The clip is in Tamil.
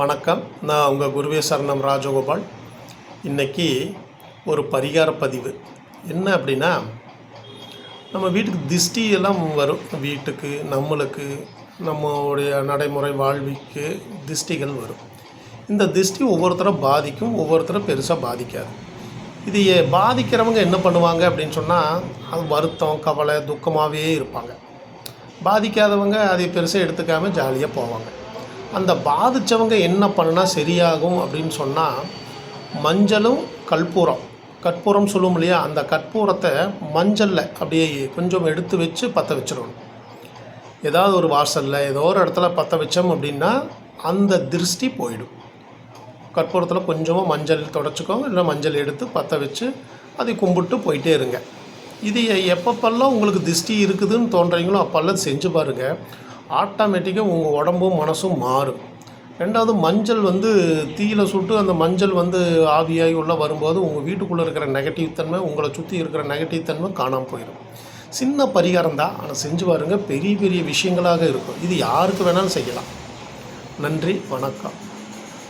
வணக்கம். நான் உங்கள் குருவே சரணம் ராஜகோபால். இன்றைக்கி ஒரு பரிகார பதிவு. என்ன அப்படின்னா நம்ம வீட்டுக்கு திஷ்டி எல்லாம் வரும். வீட்டுக்கு நம்மளுக்கு நம்மளுடைய நடைமுறை வாழ்விக்கு திஷ்டிகள் வரும். இந்த திஷ்டி ஒவ்வொருத்தரை பாதிக்கும் ஒவ்வொருத்தரை பெருசாக பாதிக்காது. இது பாதிக்கிறவங்க என்ன பண்ணுவாங்க அப்படின்னு சொன்னால் அது வருத்தம் கவலை துக்கமாகவே இருப்பாங்க. பாதிக்காதவங்க அதை பெருசாக எடுத்துக்காமல் ஜாலியாக போவாங்க. அந்த பாதித்தவங்க என்ன பண்ணால் சரியாகும் அப்படின்னு சொன்னால் மஞ்சளும் கற்பூரம். கற்பூரம் சொல்லுவோம் இல்லையா? அந்த கற்பூரத்தை மஞ்சளில் அப்படியே கொஞ்சம் எடுத்து வச்சு பற்ற வச்சிடணும். ஏதாவது ஒரு வாசலில் ஏதோ ஒரு இடத்துல பற்ற வச்சோம் அப்படின்னா அந்த திருஷ்டி போயிடும். கற்பூரத்தில் கொஞ்சமாக மஞ்சள் தொடச்சிக்கோங்க இல்லை மஞ்சள் எடுத்து பற்ற வச்சு அதை கும்பிட்டு போயிட்டே இருங்க. இது எப்பப்பெல்லாம் உங்களுக்கு திருஷ்டி இருக்குதுன்னு தோன்றீங்களோ அப்போல்லாம் செஞ்சு பாருங்கள் ஆட்டோமேட்டிக்காக உங்கள் உடம்பும் மனசும் மாறும். ரெண்டாவது மஞ்சள் வந்து தீயில சுட்டு அந்த மஞ்சள் வந்து ஆவியாகி உள்ள வரும்போது உங்கள் வீட்டுக்குள்ளே இருக்கிற நெகட்டிவ் தன்மை உங்களை சுற்றி இருக்கிற நெகட்டிவ் தன்மை காணாமல் போயிடும். சின்ன பரிகாரம் தான். ஆனால் செஞ்சு பாருங்கள் பெரிய பெரிய விஷயங்களாக இருக்கும். இது யாருக்கு வேணாலும் செய்யலாம். நன்றி வணக்கம்.